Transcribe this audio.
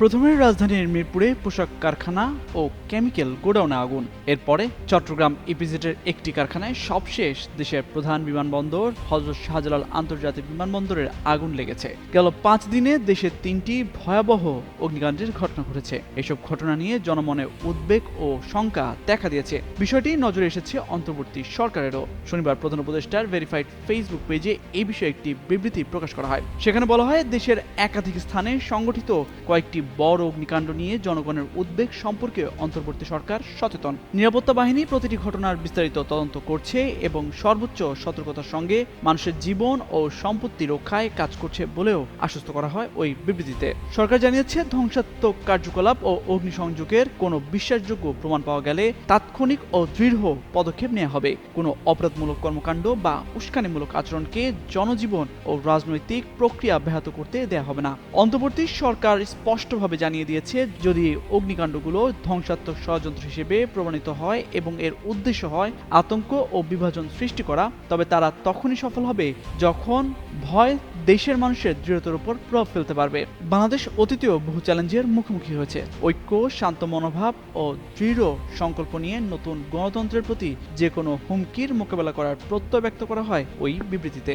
প্রথমে রাজধানীর মিরপুরে পোশাক কারখানা ও কেমিক্যাল গোডাউনে আগুন। এরপরে চট্টগ্রাম ইপিজেটের একটি কারখানায় সবশেষ দেশের প্রধান বিমানবন্দর, হজরত শাহজালাল আন্তর্জাতিক বিমানবন্দরের আগুন লেগেছে। গেল পাঁচ দিনে দেশে তিনটি ভয়াবহ অগ্নিকাণ্ডের ঘটনা ঘটেছে। এসব ঘটনা নিয়ে জনমনে উদ্বেগ ও শঙ্কা দেখা দিয়েছে। বিষয়টি নজরে এসেছে অন্তর্বর্তী সরকারেরও। শনিবার প্রধান উপদেষ্টার ভেরিফাইড ফেসবুক পেজে এই বিষয়ে একটি বিবৃতি প্রকাশ করা হয়। সেখানে বলা হয়, দেশের একাধিক স্থানে সংগঠিত কয়েকটি বড় অগ্নিকাণ্ড নিয়ে জনগণের উদ্বেগ সম্পর্কে অন্তর্বর্তী সরকার সচেতন। নিরাপত্তা বাহিনী প্রতিটি ঘটনার বিস্তারিত তদন্ত করছে এবং সর্বোচ্চ সতর্কতার সঙ্গে মানুষের জীবন ও সম্পত্তি রক্ষায় কাজ করছে বলেও আশ্বস্ত করা হয় ওই বিবৃতিতে। সরকার জানিয়েছে, ধ্বংসাত্মক কার্যকলাপ ও অগ্নিসংযোগের কোনো বিশ্বাসযোগ্য প্রমাণ পাওয়া গেলে তাৎক্ষণিক ও দৃঢ় পদক্ষেপ নেওয়া হবে। কোনো অপরাধমূলক কর্মকাণ্ড বা উস্কানিমূলক আচরণকে জনজীবন ও রাজনৈতিক প্রক্রিয়া ব্যাহত করতে দেয়া হবে না। অন্তর্বর্তী সরকার স্পষ্টভাবে জানিয়ে দিয়েছে, যদি অগ্নিকাণ্ডগুলো ধ্বংসাত্মক ষড়যন্ত্র হিসেবে প্রমাণিত হয় এবং এর উদ্দেশ্য হয় আতঙ্ক ও বিভাজন সৃষ্টি করা, তবে তারা তখনই সফল হবে যখন ভয় দেশের মানুষের দৃঢ়তার উপর প্রভাব ফেলতে পারবে। বাংলাদেশ অতীতেও বহু চ্যালেঞ্জের মুখোমুখি হয়েছে। ঐক্য, শান্ত মনোভাব ও দৃঢ় সংকল্প নিয়ে নতুন গণতন্ত্রের প্রতি যে কোনো হুমকির মোকাবেলা করার প্রত্যয় ব্যক্ত করা হয় ওই বিবৃতিতে।